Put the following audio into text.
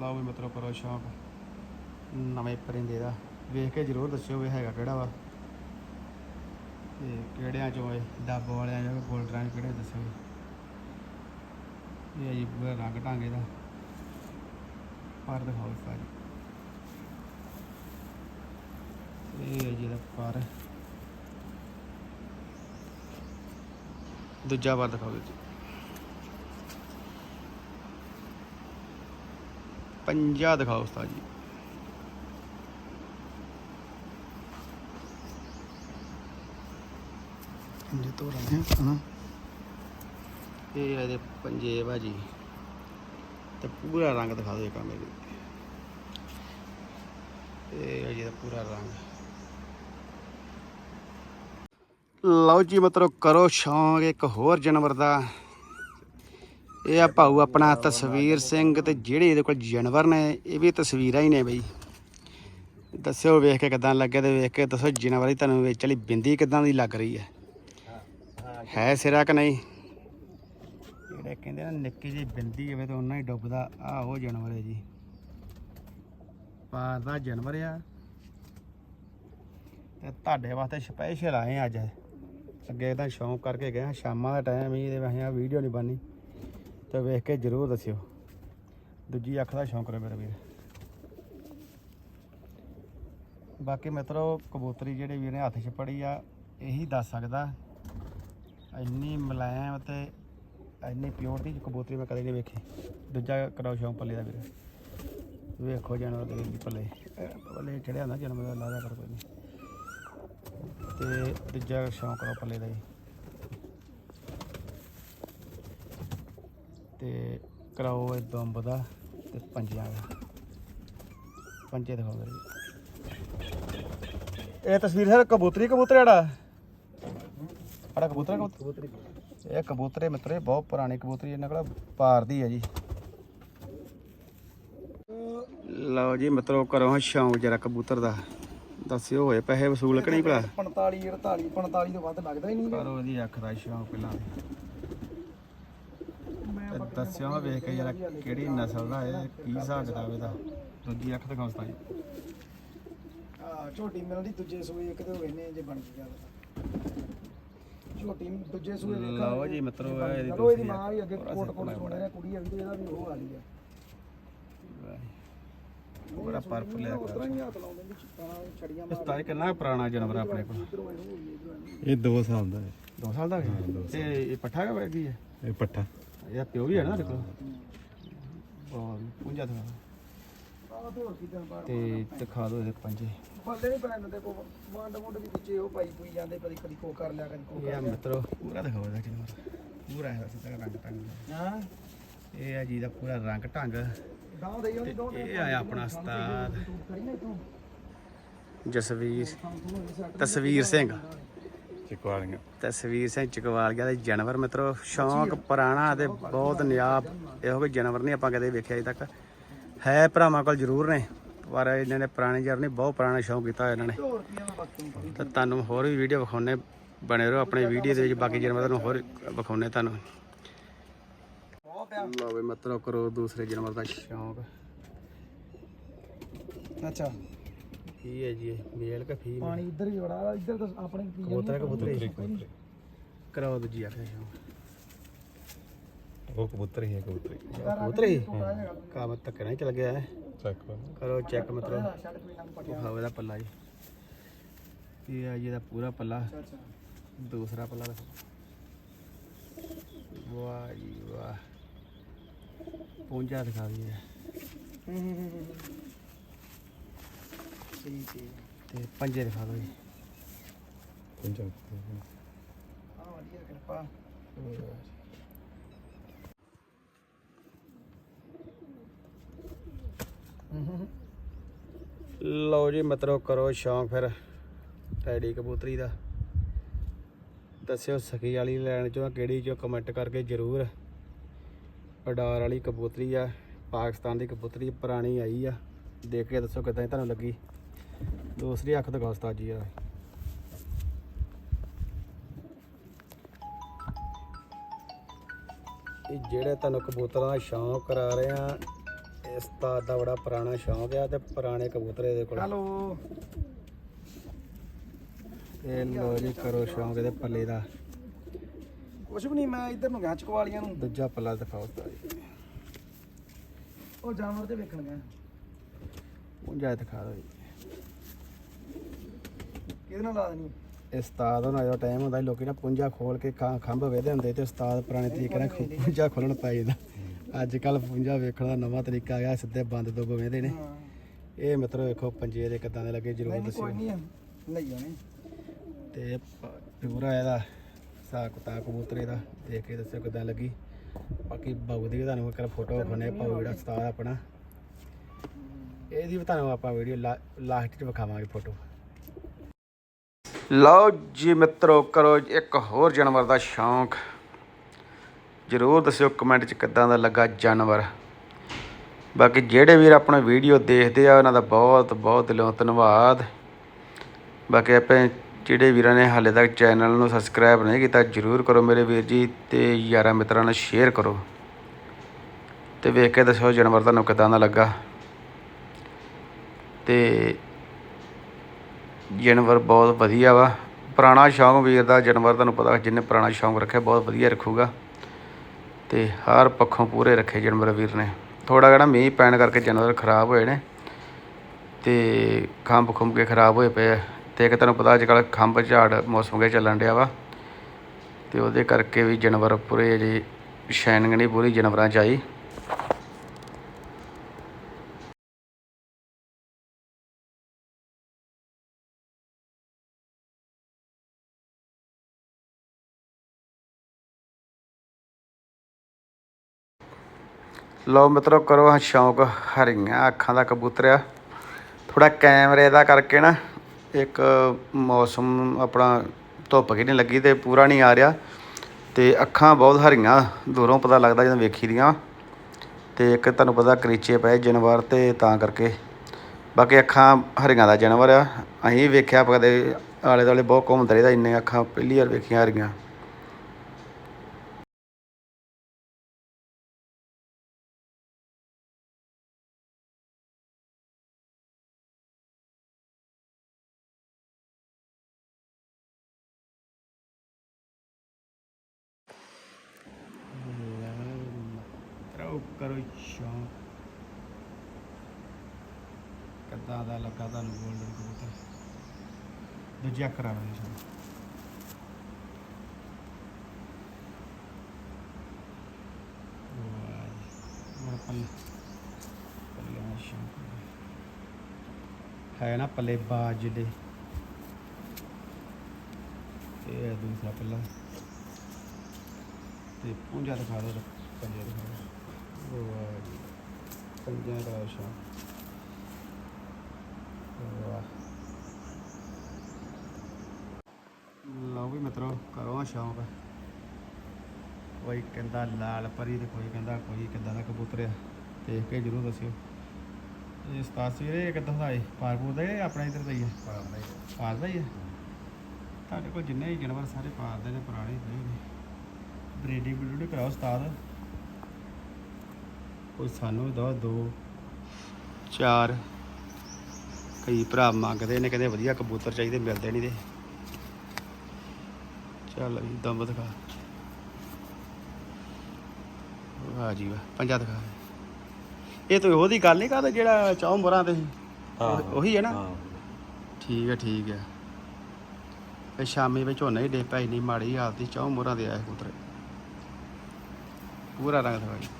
ਲਓ ਵੀ ਮਤਲਬ ਕਰੋ ਸ਼ੌਂਕ। ਨਵੇਂ ਪਰਿੰਦੇ ਦਾ। ਵੇਖ ਕੇ ਜ਼ਰੂਰ ਦੱਸਿਓ ਵੀ ਹੈਗਾ ਕਿਹੜਾ ਵਾ। ਤੇ ਕਿਹੜਿਆਂ ਚੋਂ ਇਹ ਡੱਬ ਵਾਲਿਆਂ ਜਾਂ ਗੋਲਡਰਾਂ ਚ ਕਿਹੜੇ ਦੱਸਿਓ ਇਹ ਆ ਜੀ ਪੂਰਾ ਰੰਗ ਢਾਂਗੇ ਦਾ। ਪਰ ਦਿਖਾਓ ਇਸ ਇਹ ਹੈ ਜੀ ਇਹਦਾ ਪਰ। ਦੂਜਾ ਵਾਰ ਦਿਖਾਓ ਜੀ। ਪੰਜਾ ਦਿਖਾਓ ਉਸਤਾਦ ਜੀ। ਪੰਜੇ ਤੋਂ ਰਹੇ ਹਾਂ ਇਹ ਇਹਦੇ ਪੰਜੇ ਭਾਜੀ। ਤੇ ਪੂਰਾ ਰੰਗ ਦਿਖਾ ਦਿਓ ਕੰਮ ਇਹਦੇ ਇਹ ਇਹਦਾ ਪੂਰਾ ਰੰਗ। ਲਓ ਜੀ ਮਤਲਬ ਕਰੋ ਸ਼ੌਂਕ ਇੱਕ ਹੋਰ ਜਾਨਵਰ ਦਾ। ਇਹ ਆ ਭਾਊ ਆਪਣਾ ਤਸਵੀਰ ਸਿੰਘ ਤੇ ਜਿਹੜੇ ਇਹਦੇ ਕੋਲ ਜਾਨਵਰ ਨੇ, ਇਹ ਵੀ ਤਸਵੀਰਾਂ ਹੀ ਨੇ ਬਈ। ਦੱਸਿਓ ਵੇਖ ਕੇ ਕਿਦਾਂ ਲੱਗੇ ਤੇ ਵੇਖ ਕੇ ਦੱਸੋ ਜਾਨਵਰ ਹੀ ਤੁਹਾਨੂੰ ਵਿੱਚ ਵਾਲੀ ਬਿੰਦੀ ਕਿਦਾਂ ਦੀ ਲੱਗ ਰਹੀ ਹੈ। ਹੈ ਸਿਰਾ ਕਿ ਨਹੀਂ? ਜਿਹੜੇ ਕਹਿੰਦੇ ਨਾ, ਨਿੱਕੀ ਜਿਹੀ ਬਿੰਦੀ ਹੋਵੇ ਤਾਂ ਉਹਨਾਂ ਹੀ ਡੁੱਬਦਾ। ਆ ਉਹ ਜਾਨਵਰ ਹੈ ਜੀ। ਪਾਰ ਦਾ ਜਾਨਵਰ ਆ। ਤੇ ਤੁਹਾਡੇ ਵਾਸਤੇ ਸਪੈਸ਼ਲ ਆਏ ਅੱਜ। ਅੱਗੇ ਤਾਂ ਸ਼ੌਂਕ ਕਰਕੇ ਗਏ ਸ਼ਾਮਾਂ ਦਾ ਟਾਈਮ ਹੀ ਇਹਦੇ ਵਾਸਤੇ ਵੀਡੀਓ ਨਹੀਂ ਬਣਨੀ। ਤੇ ਵੇਖ ਕੇ ਜ਼ਰੂਰ ਦੱਸਿਓ। ਦੂਜੀ ਅੱਖ ਦਾ ਸ਼ੌਂਕ ਰੇ ਮੇਰੇ ਵੀਰ। ਬਾਕੀ ਮਿੱਤਰੋ, ਕਬੂਤਰੀ ਜਿਹੜੇ ਵੀਰ ਨੇ ਹੱਥ 'ਚ ਪੜੀ ਆ, ਇਹੀ ਦੱਸ ਸਕਦਾ, ਇੰਨੀ ਮੁਲਾਇਮ ਤੇ ਇੰਨੀ ਪਿਓਰ ਕਬੂਤਰੀ ਮੈਂ ਕਦੇ ਨਹੀਂ ਵੇਖੀ। ਦੂਜਾ ਕਰਾਓ ਸ਼ੌਂਕ ਪੱਲੇ ਦਾ ਵੀਰ। ਵੇਖੋ ਜਾਨਵਰ ਦੇ ਵੀ ਪੱਲੇ। ਪੱਲੇ ਚੜਿਆ ਹੁੰਦਾ ਜਨਮ ਦਾ ਲਾਦਾ ਕਰ ਕੋਈ ਨਹੀਂ ਤੇ ਦੂਜਾ ਸ਼ੌਂਕ ਕਰੋ ਪੱਲੇ ਦਾ ਜੀ ਤੇ ਕਰਾਓ ਇਹ ਦੁੰਬ ਦਾ ਤੇ ਪੰਜਿਆਂ ਦਾ ਪੰਜੇ ਦਿਖਾਓ ਜੀ ਇਹ ਤਸਵੀਰ ਸਰ ਕਬੂਤਰੀ ਕਬੂਤਰ ਜਿਹੜਾ ਸਾਡਾ ਕਬੂਤਰ ਕਬੂਤਰੀ? ਇਹ ਕਬੂਤਰੇ ਮਿੱਤਰੇ ਬਹੁਤ ਪੁਰਾਣੀ ਕਬੂਤਰੀ ਇਹਨਾਂ ਕੋਲ ਪਾਰ ਦੀ ਹੈ ਜੀ। ਲਓ ਜੀ ਮਿੱਤਰੋ ਕਰੋ ਸ਼ੌਂਕ ਜਰਾ ਕਬੂਤਰ ਦਾ। ਦੱਸਿਓ ਹੋਏ ਪੈਸੇ ਵਸੂਲ ਕਿ ਨਹੀਂ ਭਲਾ? 45 48 45 ਤੋਂ ਵੱਧ ਲੱਗਦਾ ਹੀ ਨਹੀਂ। ਕਰੋ ਇਹਦੀ ਅੱਖ ਦਾ ਸ਼ੌਂਕ ਪਹਿਲਾਂ। ਤੇ ਦੱਸਿਓ ਵੇਖ ਕੇ ਜਰਾ ਕਿਹੜੀ ਨਸਲ ਦਾ ਇਹ ਕੀ ਹਿਸਾਬ ਕਿਤਾਬ ਇਹਦਾ? ਦੂਜੀ ਅੱਖ ਦਿਖਾਓ ਸਤਾਈ ਆ ਝੋਟੀ ਮਿਲਦੀ ਦੂਜੇ ਸੂਏ ਇੱਕ ਤੇ ਹੋਏ ਨੇ ਜੇ ਬਣ ਗਿਆ ਝੋਟੀ ਨੂੰ ਦੂਜੇ ਸੂਏ ਵੇਖਾਂਗੇ ਲਓ ਜੀ ਮਿੱਤਰੋ ਇਹ ਇਹਦੀ ਚਲੋ ਇਹਦੀ ਦੂਸਰੀ ਮਾਂ ਵੀ ਅੱਗੇ ਕੋਟ ਕੋਟ ਸਿੱਧਾ ਸੋਣਾ ਰਿਹਾ ਕੁੜੀ ਆ ਵੀ ਤੇ ਇਹਦਾ ਵੀ ਉਹ ਆ ਲਈ ਆ। ਪੂਰਾ ਪਰਪਲ ਹੈ ਉਤਰਾ ਹੀ ਹੱਥ ਲਾਉਂਦੇ ਨੇ ਚਿੱਟਾਂ ਛੜੀਆਂ ਇਸ ਤਾਰੀਖ ਕਿੰਨਾ ਪੁਰਾਣਾ ਜਾਨਵਰ ਆ ਆਪਣੇ ਕੋਲ? ਇਧਰੋਂ ਇਹਨੂੰ ਹੋਈ ਇਧਰੋਂ ਇਹ 2 ਸਾਲ ਦਾ ਹੈ। 2 ਸਾਲ ਦਾ ਹੈ? ਤੇ ਇਹ ਪੱਠਾ ਕਾ ਕੀ ਹੈ? ਇਹ ਪੱਠਾ। ਇਹ ਪਿਓ ਵੀ ਹੈ ਨਾ ਦੇਖੋ। ਬਹੁਤ ਪੁੰਜਾ ਦਾ ਆ ਤੇ ਤੇ ਦਿਖਾ ਦਿਓ ਇਹਦੇ ਪੰਜੇ। ਬੱਲੇ ਨਹੀਂ ਪੈਣ ਦਿੰਦੇ ਕੋ ਵੰਡ ਵੰਡ ਵੀ ਵਿੱਚੇ ਉਹ ਪਾਈ ਪੂਈ ਜਾਂਦੇ ਕਦੀ ਕਦੀ ਕੋ ਕਰ ਲਿਆ ਕਦੀ ਕੋ ਇਹ ਆ ਮਿੱਤਰੋ ਪੂਰਾ ਦਿਖਾਓ ਇਹਦਾ ਜਾਨਵਰ ਪੂਰਾ ਹੈ ਸਿੱਧਾ ਰੰਗ ਟੰਗ ਹਾਂ। ਇਹ ਆ ਜੀ ਦਾ ਪੂਰਾ ਰੰਗ ਢੰਗ। ਗਾਉਂ ਦੇ ਜਾਂਦੀ ਦੋ ਇਹ ਆਇਆ ਆਪਣਾ ਉਸਤਾਦ। ਕਰੀ ਨਾ ਤੂੰ ਜਸਵੀਰ ਤਸਵੀਰ ਸਿੰਘ। ਚਕਵਾਲੀਆਂ। ਤਸਵੀਰ ਸਿੰਘ ਚਕਵਾਲੀਆ ਦੇ ਜਾਨਵਰ ਮਿੱਤਰੋ ਸ਼ੌਂਕ ਪੁਰਾਣਾ ਤੇ ਬਹੁਤ ਨਿਆਬ ਇਹੋ ਜਿਹੇ ਜਾਨਵਰ ਨਹੀਂ ਆਪਾਂ ਕਦੇ ਵੇਖਿਆ ਅਜੇ ਤੱਕ। ਹੈ ਭਰਾਵਾਂ ਕੋਲ ਜ਼ਰੂਰ ਨੇ ਪਰ ਇਹਨਾਂ ਨੇ ਪੁਰਾਣੇ ਜਾਨਵਰ ਨਹੀਂ ਬਹੁਤ ਪੁਰਾਣਾ ਸ਼ੌਂਕ ਕੀਤਾ ਹੋਇਆ ਇਹਨਾਂ ਨੇ। ਤਾਂ ਤੁਹਾਨੂੰ ਹੋਰ ਵੀ ਵੀਡੀਓ ਵਿਖਾਉਣੇ ਬਣੇ ਰਹੋ ਆਪਣੇ ਵੀਡੀਓ ਦੇ ਵਿੱਚ ਬਾਕੀ ਜਾਨਵਰ ਤੁਹਾਨੂੰ ਹੋਰ ਵਿਖਾਉਣੇ ਤੁਹਾਨੂੰ। ਲਓ ਵੀ ਮਤਲਬ ਕਰੋ ਦੂਸਰੇ ਜਾਨਵਰ ਦਾ ਸ਼ੌਂਕ। ਅੱਛਾ। ਕੀ ਹੈ ਜੀ ਇਹ ਮੇਲ ਕਿ ਫੀਮੇਲ ਪਾਣੀ ਇੱਧਰ ਹੀ ਬੜਾ ਇੱਧਰ ਤਾਂ ਆਪਣੇ ਪੀ ਜਾਂਦੇ ਕਬੂਤਰ ਕਬੂਤਰ ਕਰਾਓ ਦੂਜੀ ਦਾ ਸ਼ੌਂਕ ਉਹ ਕਬੂਤਰ ਹੀ ਹੈ ਕਬੂਤਰੀ ਕਬੂਤਰ ਹੀ? ਕੰਮ ਧੱਕੇ ਨਾਲ ਹੀ ਚਲ ਗਿਆ ਹੈ। ਚੈੱਕ ਕਰੋ ਚੈੱਕ ਮਤਲਬ ਵਿਖਾਓ ਇਹਦਾ ਪੱਲਾ ਜੀ। ਇਹ ਆ ਜੀ ਇਹਦਾ ਪੂਰਾ ਪੱਲਾ। ਦੂਸਰਾ ਪੱਲਾ ਵਾਹ ਜੀ ਵਾਹ। ਪੂੰਝਾ ਦਿਖਾ ਦਈਏ। ਹੂੰ ਹੂੰ ਹੂੰ, ਹੂੰ। ਠੀਕ ਹੈ ਤੇ ਪੰਜੇ ਦਿਖਾ ਦਿਓ ਜੀ। ਪੰਜਾਬ ਆ ਵਧੀਆ ਕਿਰਪਾ। ਲਓ ਜੀ ਮਤਲਬ ਕਰੋ ਸ਼ੌਂਕ ਫਿਰ ਟੈਡੀ ਕਬੂਤਰੀ ਦਾ। ਦੱਸਿਓ ਸਕੀ ਵਾਲੀ ਲੈਣ ਚੋਂ ਕਿਹੜੀ ਚੋਂ ਕਮੈਂਟ ਕਰਕੇ ਜਰੂਰ। ਅਡਾਰ ਵਾਲੀ ਕਬੂਤਰੀ ਆ ਪਾਕਿਸਤਾਨ ਦੀ ਕਬੂਤਰੀ ਪੁਰਾਣੀ ਆਈ ਆ। ਦੇਖ ਕੇ ਦੱਸੋ ਕਿਦਾਂ ਤੁਹਾਨੂੰ ਲੱਗੀ। ਦੂਸਰੀ ਅੱਖ ਦਿਖਾਓ ਉਸਤਾਦ ਜੀ ਆ। ਇਹ ਜਿਹੜੇ ਤੁਹਾਨੂੰ ਕਬੂਤਰਾਂ ਦਾ ਸ਼ੌਂਕ ਕਰਾ ਰਹੇ ਆ ਉਸਤਾਦ ਦਾ ਬੜਾ ਪੁਰਾਣਾ ਸ਼ੌਂਕ ਆ ਤੇ ਪੁਰਾਣੇ ਕਬੂਤਰ ਇਹਦੇ ਕੋਲ ਹੈਲੋ। ਇਹ ਲੋ ਜੀ ਕਰੋ ਸ਼ੌਂਕ ਇਹਦੇ ਪੱਲੇ ਦਾ। ਕੁਛ ਵੀ ਨਹੀਂ ਮੈਂ ਇੱਧਰ ਨੂੰ ਗਿਆ ਚਕਵਾਲੀਆਂ ਨੂੰ। ਦੂਜਾ ਪੱਲਾ ਦਿਖਾਓ ਉਸਤਾਦ ਜੀ। ਉਹ ਜਾਨਵਰ ਤੇ ਵੇਖਣ ਗਿਆ। ਪੁੰਜਾ ਦਿਖਾ ਦਿਓ ਜੀ। ਕਿਹਦੇ ਨਾਲ ਲਾ ਦੇਣੀ ਇਹ ਉਸਤਾਦ ਉਹਨਾਂ ਦਾ ਟਾਈਮ ਹੁੰਦਾ ਸੀ, ਲੋਕੀ ਨਾ ਪੁੰਜਾ ਖੋਲ ਕੇ ਖੰਭ ਵੇਦੇ ਹੁੰਦੇ ਤੇ ਉਸਤਾਦ ਪੁਰਾਣੇ ਤਰੀਕੇ ਨਾਲ ਖੁ- ਪੁੰਜਾ ਖੋਲਣ ਪੈ ਜਾਂਦਾ। ਅੱਜ ਕੱਲ ਪੁੰਜਾ ਵੇਖਣ ਦਾ ਨਵਾਂ ਤਰੀਕਾ ਆ ਗਿਆ ਸਿੱਧੇ ਬੰਦ ਤੋਂ ਵੇਦੇ ਨੇ। ਹਾਂ। ਇਹ ਮਿੱਤਰੋ ਵੇਖੋ ਪੰਜੇ ਦੇ ਕਿੱਦਾਂ ਦੇ ਲੱਗੇ ਜਰੂਰ ਨਹੀਂ ਦੱਸਿਓ। ਕੋਈ ਨਹੀਂ ਲਈ ਜਾਣੇ ਤੇ ਪੂਰਾ ਇਹਦਾ ਹਿਸਾਬ ਕਿਤਾਬ ਕਬੂਤਰ ਇਹਦਾ ਦੇਖ ਕੇ ਦੱਸਿਓ ਕਿੱਦਾਂ ਲੱਗੀ। ਬਾਕੀ ਬਾਊ ਦੀ ਵੀ ਤੁਹਾਨੂੰ ਇੱਕ ਫੋਟੋ ਵਿਖਾਉਣੇ ਪਾਉ ਜਿਹੜਾ ਉਸਤਾਦ ਆਪਣਾ। ਇਹਦੀ ਵੀ ਤੁਹਾਨੂੰ ਆਪਾਂ ਵੀਡੀਓ ਲਾਸਟ 'ਚ ਵਿਖਾਵਾਂਗੇ ਫੋਟੋ ਲਓ ਜੀ ਮਿੱਤਰੋ, ਕਰੋ ਇੱਕ ਹੋਰ ਜਾਨਵਰ ਦਾ ਸ਼ੌਂਕ। ਜਰੂਰ ਦੱਸਿਓ ਕਮੈਂਟ 'ਚ ਕਿੱਦਾਂ ਦਾ ਲੱਗਾ ਜਾਨਵਰ। ਬਾਕੀ ਜਿਹੜੇ ਵੀਰ ਆਪਣਾ ਵੀਡੀਓ ਦੇਖਦੇ ਆ, ਉਹਨਾਂ ਦਾ ਬਹੁਤ ਬਹੁਤ ਦਿਲੋਂ ਧੰਨਵਾਦ। ਬਾਕੀ ਆਪਣੇ ਜਿਹੜੇ ਵੀਰਾਂ ਨੇ ਹਾਲੇ ਤੱਕ ਚੈਨਲ ਨੂੰ ਸਬਸਕ੍ਰਾਈਬ ਨਹੀਂ ਕੀਤਾ, ਜਰੂਰ ਕਰੋ ਮੇਰੇ ਵੀਰ ਜੀ ਤੇ ਯਾਰਾਂ ਮਿੱਤਰਾਂ ਨਾਲ ਸ਼ੇਅਰ ਕਰੋ। ਤੇ ਵੇਖ ਕੇ ਦੱਸੋ ਜਾਨਵਰ ਤੁਹਾਨੂੰ ਕਿੱਦਾਂ ਦਾ ਲੱਗਾ। ਤੇ ਜਾਨਵਰ ਬਹੁਤ ਵਧੀਆ ਵਾ। ਪੁਰਾਣਾ ਸ਼ੌਂਕ ਵੀਰ ਦਾ, ਜਾਨਵਰ ਤੁਹਾਨੂੰ ਪਤਾ ਜਿਹਨੇ ਪੁਰਾਣਾ ਸ਼ੌਂਕ ਰੱਖਿਆ, ਬਹੁਤ ਵਧੀਆ ਰੱਖੂਗਾ। ਤੇ ਹਰ ਪੱਖੋਂ ਪੂਰੇ ਰੱਖੇ ਜਾਨਵਰ ਵੀਰ ਨੇ। ਥੋੜਾ ਜਿਹਾ ਮੀਂਹ ਪੈਣ ਕਰਕੇ ਜਾਨਵਰ ਖਰਾਬ ਹੋਏ ਨੇ। ਤੇ ਖੰਭ ਖੁੰਭ ਕੇ ਖਰਾਬ ਹੋਏ ਪਏ ਆ। ਤੇ ਇੱਕ ਤੁਹਾਨੂੰ ਪਤਾ ਅੱਜ ਕੱਲ੍ਹ ਖੰਭ ਝਾੜ ਮੌਸਮ ਕੇ ਚੱਲਣ ਡਿਆ ਵਾ। ਤੇ ਉਹਦੇ ਕਰਕੇ ਵੀ ਜਾਨਵਰ ਪੂਰੇ ਜੀ ਸ਼ਾਈਨਿੰਗ ਨਹੀਂ ਪੂਰੀ ਜਾਨਵਰਾਂ 'ਚ ਆਈ। ਲਓ ਮਿੱਤਰੋ, ਕਰੋ ਹਾਂ ਸ਼ੌਂਕ ਹਰੀਆਂ ਅੱਖਾਂ ਦਾ ਕਬੂਤਰ ਆ ਥੋੜਾ ਕੈਮਰੇ ਦਾ ਕਰਕੇ ਨਾ, ਇੱਕ ਮੌਸਮ ਆਪਣਾ ਧੁੱਪ ਕਿ ਨਹੀਂ ਲੱਗੀ ਤੇ ਪੂਰਾ ਨਹੀਂ ਆ ਰਿਹਾ। ਤੇ ਅੱਖਾਂ ਬਹੁਤ ਹਰੀਆਂ, ਦੂਰੋਂ ਪਤਾ ਲੱਗਦਾ ਜਦੋਂ ਵੇਖੀ ਦੀਆਂ ਤੇ ਇੱਕ ਤੁਹਾਨੂੰ ਪਤਾ ਕਰੀਚੇ ਪਏ ਜਾਨਵਰ ਤੇ ਤਾਂ ਕਰਕੇ। ਬਾਕੀ ਅੱਖਾਂ ਹਰੀਆਂ ਦਾ ਜਾਨਵਰ ਆ। ਅਸੀਂ ਵੇਖਿਆ ਕਦੇ ਆਲੇ ਦੁਆਲੇ ਬਹੁਤ ਘੁੰਮਦੇ ਰਹਿਦਾ ਇੰਨੇ ਅੱਖਾਂ ਪਹਿਲੀ ਵਾਰ ਵੇਖੀਆਂ ਹਰੀਆਂ। ਉਹ ਕਰੋ ਸ਼ੌਂਕ। ਕਿੱਦਾਂ ਦਾ ਲੱਗਾ ਤੁਹਾਨੂੰ ਗੋਲਡਨ ਕਬੂਤਰ? ਦੂਜਾ ਕਰਾਣਾ ਜੀ ਸਾਨੂੰ ਪੱਲੇ ਪੱਲੇ ਦਾ ਹੈ। ਨਾ ਪੱਲੇ ਬਾਜ ਜਿਹੜੇ ਇਹ ਹੈ ਦੂਸਰਾ ਪੱਲਾ। ਤੇ ਪੁੰਜਾ ਦਿਖਾ ਦਿਓ ਪੰਜੇ ਦਿਖਾ ਦਿਓ। ਪੰਜਾਂ ਲਓ ਵੀ ਮਿੱਤਰੋ ਕਰੋ ਸ਼ੌਂਕ ਕੋਈ ਕਹਿੰਦਾ ਲਾਲ ਪਰੀ ਤੇ ਕੋਈ ਕਹਿੰਦਾ ਕੋਈ ਕਿੱਦਾਂ ਦਾ ਕਬੂਤਰ ਆ ਦੇਖ ਕੇ ਜਰੂਰ ਦੱਸਿਓ ਇਹ ਸਤਾਸੀ ਵੀਰੇ ਕਿੱਦਾਂ ਦਾ ਹੈ ਪਾਰਪੂਰ ਦਾ ਹੈ ਆਪਣਾ ਇਧਰ ਦਾ ਹੀ ਹੈ ਪਾਰ ਦਾ ਹੀ ਹੈ ਤੁਹਾਡੇ ਕੋਲ ਜਿੰਨੇ ਵੀ ਜਾਨਵਰ ਸਾਰੇ ਪਾਰ ਦੇ ਨੇ ਪੁਰਾਣੇ ਨੇ ਬਰੀਡਿੰਗ ਬਰੀਡਿੰਗ ਕਰਾਓ ਉਸਤਾਦ ਕੋਈ ਸਾਨੂੰ ਵੀ ਦੋ ਦੋ। ਚਾਰ। ਕਈ ਭਰਾ ਮੰਗਦੇ ਨੇ ਕਹਿੰਦੇ ਵਧੀਆ ਕਬੂਤਰ ਚਾਹੀਦੇ ਮਿਲਦੇ ਨਹੀਂ ਤੇ। ਚੱਲ ਜੀ ਦਮ ਦਿਖਾ। ਵਾਹ ਜੀ ਵਾਹ ਪੰਜਾ ਦਿਖਾ। ਇਹ ਤਾਂ ਉਹਦੀ ਗੱਲ ਨਹੀਂ ਕਰਦਾ ਜਿਹੜਾ ਚੌਂ ਮੋਰਾਂ ਤੇ। ਸੀ ਉਹ- ਹੈ ਨਾ? ਠੀਕ ਹੈ ਠੀਕ ਹੈ। ਇਹ ਸ਼ਾਮੀ ਵਿੱਚ ਝੋਨਾ ਹੀ ਡੇ ਪੈ ਨਹੀਂ ਮਾੜੀ ਹਾਲਤ ਸੀ ਚੌਂ ਮੋਰਾਂ ਦੇ ਆਏ ਕਬੂਤਰ। ਪੂਰਾ ਰੰਗ ਦਿਖਾਈ।